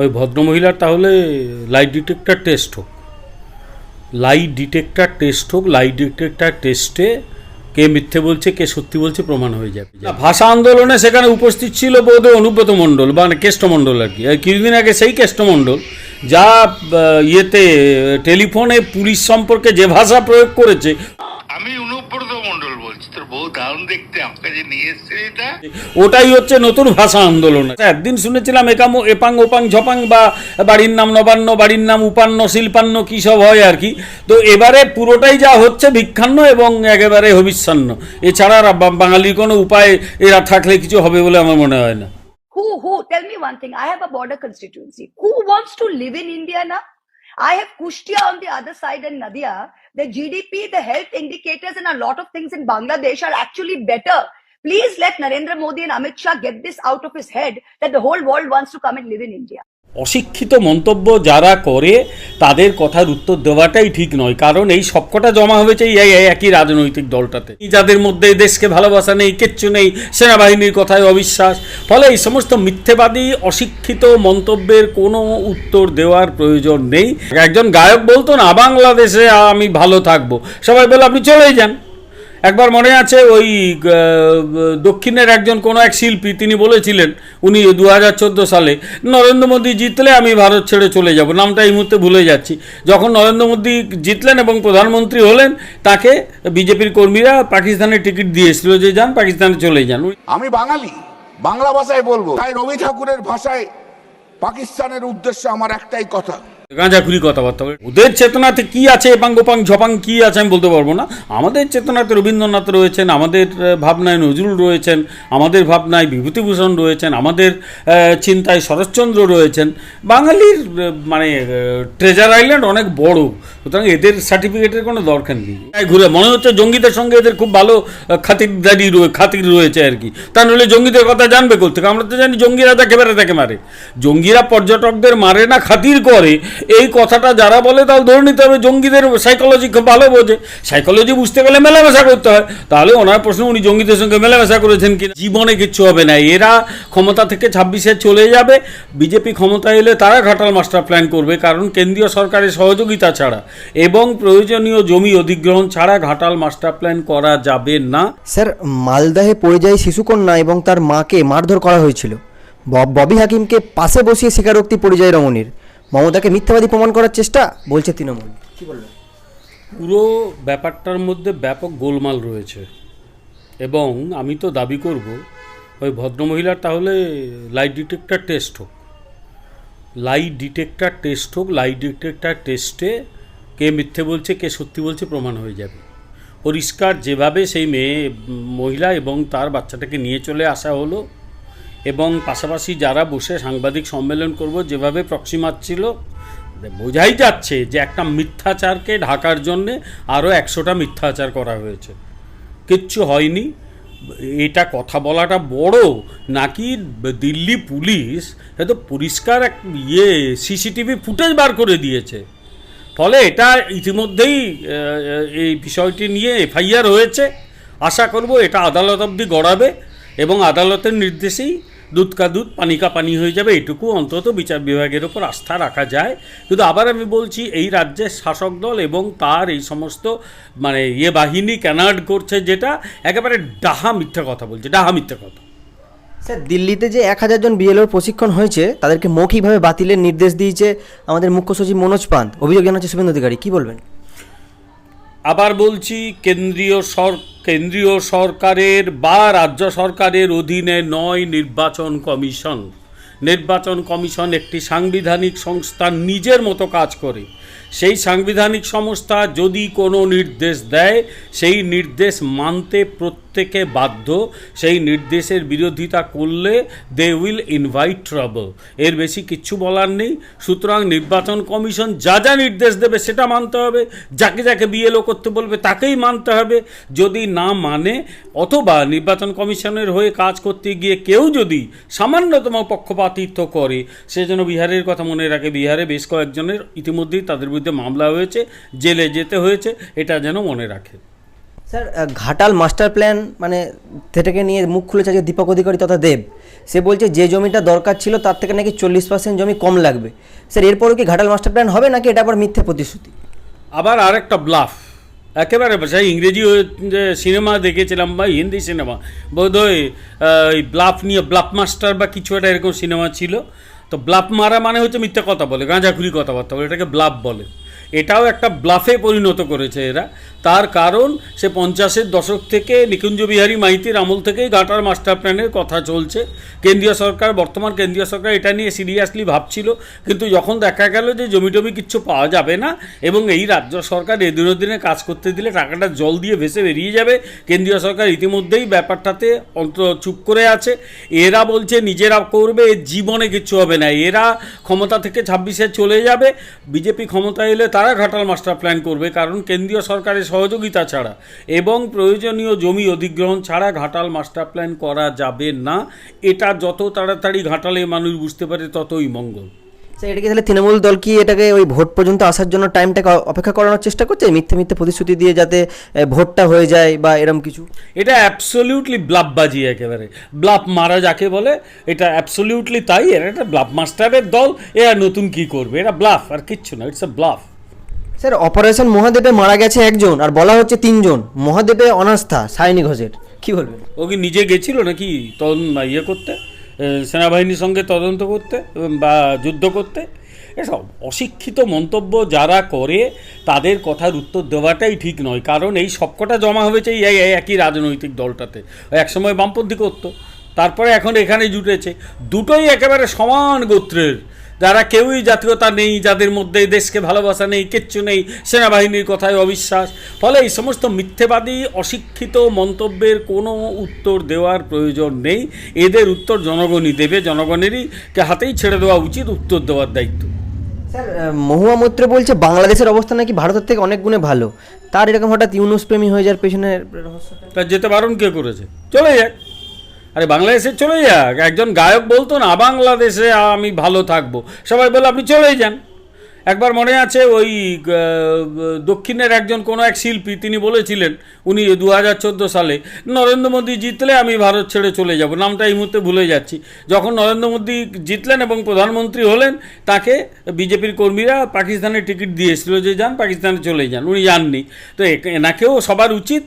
ওই ভদ্রমহিলার তাহলে lie detector test হোক। লাই ডিটেক্টর টেস্ট হোক, লাই ডিটেক্টর টেস্টে কে মিথ্যে বলছে, কে সত্যি বলছে, প্রমাণ হয়ে যাবে। ভাষা আন্দোলনে সেখানে উপস্থিত ছিল বোধ অনুব্রত মণ্ডল মানে কেষ্টমণ্ডল আর কি। কিছুদিন আগে সেই কেষ্টমণ্ডল যা ইয়েতে টেলিফোনে পুলিশ সম্পর্কে যে ভাষা প্রয়োগ করেছে বলছি তোর দেখতে আমাকে নিয়ে এসছে এটা ওটাই হচ্ছে নতুন ভাষা আন্দোলন একদিন শুনেছিলাম একামো এপাং ওপাং ঝপাং বা বাড়ির নাম নবান্ন বাড়ির নাম উপান্ন শিল্পান্ন কী সব হয় আর কি তো এবারে পুরোটাই যা হচ্ছে ভিক্ষান্ন এবং একেবারে হবিষ্যান্ন এছাড়া বাঙালির কোনো উপায় এরা থাকলে কিছু হবে বলে আমার মনে হয় না Who, who, tell me one thing. I have a border constituency. Who wants to live in India now? I have Kushtia on the other side and Nadia. The GDP, the health indicators, and a lot of things in Bangladesh are actually better. Please let Narendra Modi and Amit Shah get this out of his head that the whole world wants to come and live in India. অশিক্ষিত মন্তব্য যারা করে, তাদের কথার উত্তর দেওয়াটাই ঠিক নয়। কারণ এই সবকটা জমা হয়েছে এই একই রাজনৈতিক দলটাতে। যাদের মধ্যে দেশকে ভালোবাসা নেই, কিচ্ছু নেই, সেনাবাহিনীর কথায় অবিশ্বাস। ফলে এই সমস্ত মিথ্যেবাদী, অশিক্ষিত মন্তব্যের কোনো উত্তর দেওয়ার প্রয়োজন নেই। একজন গায়ক বলতো না, বাংলাদেশে আমি ভালো থাকব। সবাই বলে আপনি চলেই যান। একবার মনে আছে ওই দক্ষিণের একজন কোনো এক শিল্পী, তিনি বলেছিলেন, উনি দু হাজার চোদ্দ সালে, নরেন্দ্র মোদী জিতলে আমি ভারত ছেড়ে চলে যাব। নামটা এই মুহূর্তে ভুলে যাচ্ছি। যখন নরেন্দ্র মোদী জিতলেন এবং প্রধানমন্ত্রী হলেন, তাকে বিজেপির কর্মীরা পাকিস্তানের টিকিট দিয়েছিল যে যান, পাকিস্তানে চলে যান। আমি বাঙালি, বাংলা ভাষায় বলব। তাই রবি ঠাকুরের ভাষায় পাকিস্তানের উদ্দেশ্যে আমার একটাই কথা। গাঁজাখুরি কথাবার্তা। ওদের চেতনাতে কি আছে, এপাং গোপাং ঝপাং কি আছে আমি বলতে পারব না। আমাদের চেতনাতে রবীন্দ্রনাথ রয়েছেন, আমাদের ভাবনায় নজরুল রয়েছেন, আমাদের ভাবনায় বিভূতিভূষণ রয়েছেন, আমাদের চিন্তায় শরৎচন্দ্র রয়েছেন। বাঙালির মানে ট্রেজার আইল্যান্ড অনেক বড়, সুতরাং এদের সার্টিফিকেটের কোনো দরকার নেই। ঘুরে, মনে হচ্ছে জঙ্গিদের সঙ্গে এদের খুব ভালো খাতিরদারি রয়ে, খাতির রয়েছে আর কি। তা নইলে জঙ্গিদের কথা জানবে কোথেকে আমরা তো জানি জঙ্গিরা দেখে বেড়ে দেখে মারে। জঙ্গিরা পর্যটকদের মারে না, খাতির করে এই কথাটা যারা বলে তাহলে ধরে নিতে হবে, জঙ্গিদের সাইকোলজি খুব ভালো বোঝে। সাইকোলজি বুঝতে গেলে মেলামেশা করতে হয়। তাহলে ওনার প্রশ্ন, উনি জঙ্গিদের সঙ্গে মেলামেশা করেছেন কি জীবনে কিচ্ছু হবে না। এরা ক্ষমতা থেকে ছাব্বিশে চলে যাবে। বিজেপি ক্ষমতা এলে তারা ঘাটাল মাস্টার প্ল্যান করবে, কারণ কেন্দ্রীয় সরকারের সহযোগিতা ছাড়া এবং প্রয়োজনীয় জমি অধিগ্রহণ ছাড়া ঘাটাল মাস্টার প্ল্যান করা যাবে না। স্যার, মালদাহে পরিযায়ী শিশুকন্যা এবং তার মাকে মারধর করা হয়েছিল। বব- ববি হাকিমকে পাশে বসিয়ে স্বীকারোক্তি পরিযায়ী রমণীর। মমতাকে মিথ্যাবাদী প্রমাণ করার চেষ্টা বলছে তৃণমূল। কি বলবেন পুরো ব্যাপারটার মধ্যে ব্যাপক গোলমাল রয়েছে। এবং আমি তো দাবি করব, ওই ভদ্রমহিলার তাহলে লাই ডিটেক্টর টেস্ট হোক। লাই ডিটেক্টর টেস্ট হোক, লাই ডিটেক্টর টেস্টে কে মিথ্যে বলছে, কে সত্যি বলছে প্রমাণ হয়ে যাবে। পরিষ্কার যেভাবে সেই মেয়ে, মহিলা এবং তার বাচ্চাটাকে নিয়ে চলে আসা হলো এবং পাশাপাশি যারা বসে সাংবাদিক সম্মেলন করব, যেভাবে প্রক্সি মারছিল, বোঝাই যাচ্ছে যে একটা মিথ্যাচারকে ঢাকার জন্যে আরও একশোটা মিথ্যাচার করা হয়েছে। কিচ্ছু হয়নি। এটা কথা বলাটা বড়, নাকি দিল্লি পুলিশ হয়তো পরিষ্কার এক ইয়ে সিসিটিভি ফুটেজ বার করে দিয়েছে? ফলে এটা ইতিমধ্যেই এই বিষয়টি নিয়ে এফআইআর হয়েছে। আশা করব এটা আদালত অবধি গড়াবে এবং আদালতের নির্দেশেই দুধ কা দুধ, পানি কা পানি হয়ে যাবে, এটুকু অন্তত বিচার বিভাগের ওপর আস্থা রাখা যায়। কিন্তু আবার আমি বলছি, এই রাজ্যের শাসক দল এবং তার এই সমস্ত মানে ইয়ে বাহিনী ক্যানার্ড করছে যেটা একেবারে ডাহা মিথ্যা কথা বলছে, ডাহা মিথ্যা কথা। স্যার, দিল্লিতে যে এক হাজার জন বিএলওর প্রশিক্ষণ হয়েছে, তাদেরকে মৌখিকভাবে বাতিলের নির্দেশ দিয়েছে আমাদের মুখ্য সচিব মনোজ পান্ত। অভিযোগ জানাচ্ছে শুভেন্দু অধিকারী, কী বলবেন? আবার বলছি, কেন্দ্রীয় সর কেন্দ্রীয় সরকারের বা রাজ্য সরকারের অধীনে নয় নির্বাচন কমিশন। নির্বাচন কমিশন একটি সাংবিধানিক সংস্থা নিজের মতো কাজ করে। সেই সাংবিধানিক সংস্থা যদি কোনো নির্দেশ দেয়, সেই নির্দেশ মানতে প্রত্যেকে বাধ্য সেই নির্দেশের বিরোধিতা করলে দে উইল ইনভাইট ট্রাবল এর বেশি কিচ্ছু বলার নেই। সুতরাং নির্বাচন কমিশন যা যা নির্দেশ দেবে সেটা মানতে হবে। যাকে যাকে বিএলও করতে বলবে তাকেই মানতে হবে। যদি না মানে অথবা নির্বাচন কমিশনের হয়ে কাজ করতে গিয়ে কেউ যদি সামান্যতম পক্ষপাতিত্ব করে, সে যেন বিহারের কথা মনে রাখে। বিহারে বেশ কয়েকজনের ইতিমধ্যেই তাদের বিরুদ্ধে মামলা হয়েছে, জেলে যেতে হয়েছে, এটা যেন মনে রাখে। স্যার ঘাটাল মাস্টার প্ল্যান মানে সেটাকে নিয়ে মুখ খুলেছে আজকে দীপক অধিকারী তথা দেব। সে বলছে যে জমিটা দরকার ছিল তার থেকে নাকি চল্লিশ পার্সেন্ট জমি কম লাগবে। স্যার, এরপরও কি ঘাটাল মাস্টার প্ল্যান হবে নাকি এটা আবার মিথ্যে প্রতিশ্রুতি? আবার আরেকটা ব্লাফ একেবারে, সেই ইংরেজি সিনেমা দেখেছিলাম বা হিন্দি সিনেমা, বোধহয় ওই ব্লাফ নিয়ে ব্লাফ মাস্টার বা কিছু একটা এরকম সিনেমা ছিল। তো ব্লাফ মারা মানে হচ্ছে মিথ্যে কথা বলে, গাঁজাখুরি কথাবার্তা বলে, এটাকে ব্লাফ বলে। এটাও একটা ব্লাফে পরিণত করেছে এরা। তার কারণ, সে পঞ্চাশের দশক থেকে নিকুঞ্জ বিহারী মাইতির আমল থেকেই ঘাটার মাস্টার প্ল্যানের কথা চলছে। কেন্দ্রীয় সরকার, বর্তমান কেন্দ্রীয় সরকার এটা নিয়ে সিরিয়াসলি ভাবছিল। কিন্তু যখন দেখা গেল যে জমি টমি কিচ্ছু পাওয়া যাবে না এবং এই রাজ্য সরকার এদিনের দিনে কাজ করতে দিলে টাকাটা জল দিয়ে ভেসে বেরিয়ে যাবে, কেন্দ্রীয় সরকার ইতিমধ্যেই ব্যাপারটাতে অন্ত চুপ করে আছে। এরা বলছে, নিজেরা করবে, জীবনে কিচ্ছু হবে না। এরা ক্ষমতা থেকে ছাব্বিশে চলে যাবে। বিজেপি ক্ষমতা এলে তারা ঘাটাল মাস্টার প্ল্যান করবে কারণ কেন্দ্রীয় সরকারের সহযোগিতা ছাড়া এবং প্রয়োজনীয় জমি অধিগ্রহণ ছাড়া ঘাটাল মাস্টার প্ল্যান করা যাবে না। এটা যত তাড়াতাড়ি ঘাটালে মানুষ বুঝতে পারে ততই মঙ্গল। স্যার এটা কি তাহলে তৃণমূল দল কি এটাকে ওই ভোট পর্যন্ত আসার জন্য টাইমটাকে অপেক্ষা করানোর চেষ্টা করছে? মিথ্যে মিথ্যে প্রতিশ্রুতি দিয়ে যাতে ভোটটা হয়ে যায় বা এরম কিছু? এটা অ্যাবসলিউটলি ব্লাফবাজি একেবারে। ব্লাফ মারা যাকে বলে এটা অ্যাবসলিউটলি তাই এরা একটা ব্লাফ মাস্টারের দল এরা নতুন কি করবে? এরা ব্লাফ আর কিচ্ছু না it's a bluff sir, operation মহাদেবে মারা গেছে একজন আর বলা হচ্ছে তিনজন। মহাদেবে অনাস্থা, সায়নী ঘোষের। কি বলবেন? ও কি নিজে গেছিল নাকি তদন্ত ইয়ে করতে? সেনাবাহিনীর সঙ্গে তদন্ত করতে বা যুদ্ধ করতে? এসব অশিক্ষিত মন্তব্য যারা করে, তাদের কথার উত্তর দেওয়াটাই ঠিক নয়। কারণ এই সবকটা জমা হয়েছে এই একই রাজনৈতিক দলটাতে। একসময় বামপন্থী করতো, তারপরে এখন এখানে জুটেছে। দুটোই একেবারে সমান গোত্রের। যারা কেউই জাতীয়তা নেই যাদের মধ্যে দেশকে ভালোবাসা নেই কিচ্ছু নেই সেনাবাহিনীর কথায় অবিশ্বাস। ফলে এই সমস্ত মিথ্যেবাদী অশিক্ষিত মন্তব্যের কোনো উত্তর দেওয়ার প্রয়োজন নেই। এদের উত্তর জনগণই দেবে জনগণেরই কে হাতেই ছেড়ে দেওয়া উচিত উত্তর দেওয়ার দায়িত্ব। স্যার মহুয়া মৈত্র বলছে বাংলাদেশের অবস্থা নাকি ভারতের থেকে অনেক গুণে ভালো। তার এরকম হঠাৎ ইউনুস প্রেমী হয়ে যাওয়ার পেছনে রহস্যটা তা যেতে বারণ কে করেছে? চলে যাক আরে বাংলাদেশে চলে যাক। একজন গায়ক বলতো না, বাংলাদেশে আমি ভালো থাকব। সবাই বলে আপনি চলেই যান। একবার মনে আছে ওই দক্ষিণের একজন কোনো এক শিল্পী, তিনি বলেছিলেন, উনি দু হাজার চোদ্দ সালে, নরেন্দ্র মোদী জিতলে আমি ভারত ছেড়ে চলে যাব। নামটা এই মুহূর্তে ভুলে যাচ্ছি। যখন নরেন্দ্র মোদী জিতলেন এবং প্রধানমন্ত্রী হলেন, তাকে বিজেপির কর্মীরা পাকিস্তানের টিকিট দিয়েছিল যে যান, পাকিস্তানে চলে যান। উনি যাননি। তো এনাকেও সবার উচিত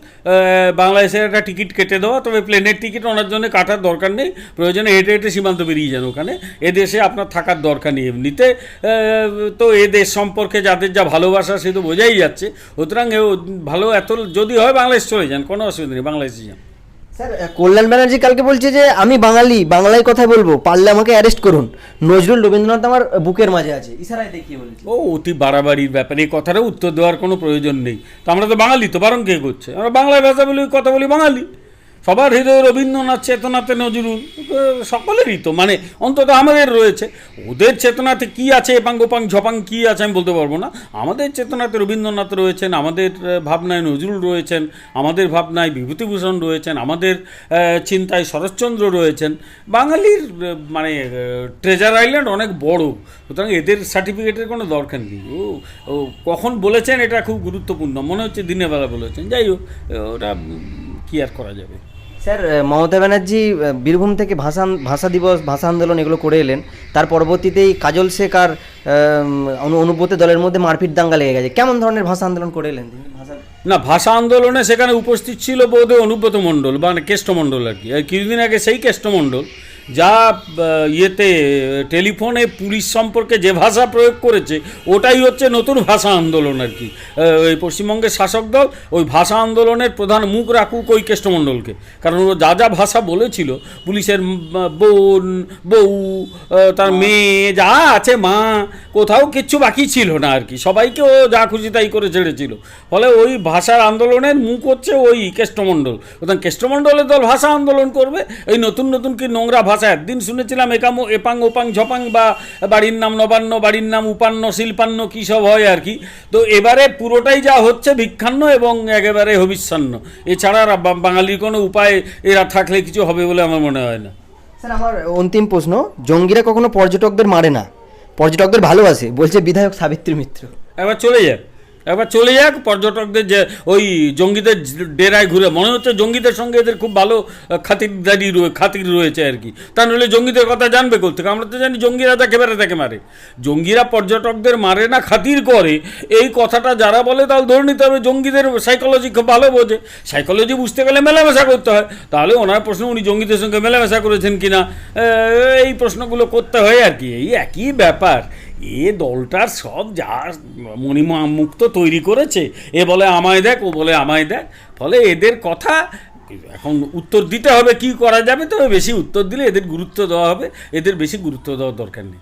বাংলাদেশের একটা টিকিট কেটে দেওয়া, তবে প্লেনের টিকিট ওনার জন্য কাটার দরকার নেই। প্রয়োজনে হেঁটে হেঁটে সীমান্ত বেরিয়ে যান ওখানে। এদেশে আপনার থাকার দরকার নেই এমনিতে। তো এ দেশ সম্পর্কে যাদের যা ভালোবাসা সে তো বোঝাই যাচ্ছে। সুতরাং ভালো এত যদি হয় বাংলাদেশ চলে যান কোনো অসুবিধা নেই বাংলাদেশে যান। স্যার কল্যাণ ব্যানার্জি কালকে বলছে যে আমি বাঙালি বাংলায় কথা বলব পারলে আমাকে অ্যারেস্ট করুন। নজরুল রবীন্দ্রনাথ আমার বুকের মাঝে আছে ইশারায় দেখিয়ে বলেছে। ও অতি বাড়াবাড়ির ব্যাপারে এই কথাটা উত্তর দেওয়ার কোনো প্রয়োজন নেই। তো আমরা তো বাঙালি তো বারণ কে করছে? আমরা বাংলায় ভাষা বলি কথা বলি বাঙালি। সবার হৃদয়ে রবীন্দ্রনাথ চেতনাতে নজরুল, সকলেরই তো মানে অন্তত আমাদের রয়েছে। ওদের চেতনাতে কি আছে, এপাং গোপাং ঝপাং কি আছে আমি বলতে পারব না। আমাদের চেতনাতে রবীন্দ্রনাথ রয়েছেন, আমাদের ভাবনায় নজরুল রয়েছেন, আমাদের ভাবনায় বিভূতিভূষণ রয়েছেন, আমাদের চিন্তায় শরৎচন্দ্র রয়েছেন। বাঙালির মানে ট্রেজার আইল্যান্ড অনেক বড়। সুতরাং এদের সার্টিফিকেটের কোনো দরকার নেই। ও কখন বলেছেন এটা খুব গুরুত্বপূর্ণ। মনে হচ্ছে দিনের বেলা বলেছেন। যাই হোক ওটা কি আর করা যাবে? স্যার মমতা ব্যানার্জি বীরভূম থেকে ভাষা ভাষা দিবস ভাষা আন্দোলন এগুলো করে এলেন। তার পরবর্তীতেই কাজল শেখ আর অনুব্রত দলের মধ্যে মারপিট দাঙ্গা লেগে গেছে। কেমন ধরনের ভাষা আন্দোলন করে এলেন না ভাষা আন্দোলনে সেখানে উপস্থিত ছিল বোধহয় অনুব্রত মণ্ডল মানে কেষ্টমণ্ডল আর কি। কিছুদিন আগে সেই কেষ্টমণ্ডল যা ইয়েতে টেলিফোনে পুলিশ সম্পর্কে যে ভাষা প্রয়োগ করেছে ওটাই হচ্ছে নতুন ভাষা আন্দোলন আর কি। ওই পশ্চিমবঙ্গের শাসক দল ওই ভাষা আন্দোলনের প্রধান মুখ রাখুক ওই কেষ্টমণ্ডলকে। কারণ ও যা যা ভাষা বলেছিল পুলিশের বোন বউ তার মেয়ে যা আছে মা কোথাও কিচ্ছু বাকি ছিল না আর কি। সবাইকে ও যা খুশি তাই করে ছেড়েছিল। ফলে ওই ভাষার আন্দোলনের মুখ হচ্ছে ওই কেষ্টমণ্ডল। সুতরাং কেষ্টমণ্ডলের দল ভাষা আন্দোলন করবে এই নতুন নতুন কি নোংরা ভাষা একদিন শুনেছিলাম একামো এপাং ওপাং ঝপাং বা বাড়ির নাম নবান্ন বাড়ির নাম উপান্ন শিল্পান্ন কী সব হয় আর কি। তো এবারে পুরোটাই যা হচ্ছে ভিক্ষান্ন এবং একেবারে হবিষ্যান্ন। এছাড়া আর বাঙালির কোনো উপায় এরা থাকলে কিছু হবে বলে আমার মনে হয় না। স্যার আমার অন্তিম প্রশ্ন জঙ্গিরা কখনো পর্যটকদের মারে না। পর্যটকদের ভালোবাসে বলছে বিধায়ক সাবিত্রী মিত্র। একবার চলে যায় একবার চলে যাক, পর্যটকদের যে ওই জঙ্গিদের ডেরায় ঘুরে। মনে হচ্ছে জঙ্গিদের সঙ্গে এদের খুব ভালো খাতিরদারি রয়ে, খাতির রয়েছে আর কি। তা নাহলে জঙ্গিদের কথা জানবে কোথেকে আমরা তো জানি জঙ্গিরা তাকে মেরে, তাকে মারে। জঙ্গিরা পর্যটকদের মারে না, খাতির করে। এই কথাটা যারা বলে তাহলে ধরে নিতে হবে জঙ্গিদের সাইকোলজি খুব ভালো বোঝে। সাইকোলজি বুঝতে গেলে মেলামেশা করতে হয়। তাহলে ওনার প্রশ্ন, উনি জঙ্গিদের সঙ্গে মেলামেশা করেছেন কিনা? এই প্রশ্নগুলো করতে হয় আর কি। এই একই ব্যাপার। এ দলটার সব যা মণিমা মুক্ত তৈরি করেছে। এ বলে, আমায় দেখ, ও বলে, আমায় দেখ। ফলে এদের কথা এখন উত্তর দিতে হবে, কি করা যাবে? তবে বেশি উত্তর দিলে এদের গুরুত্ব দেওয়া হবে। এদের বেশি গুরুত্ব দেওয়ার দরকার নেই।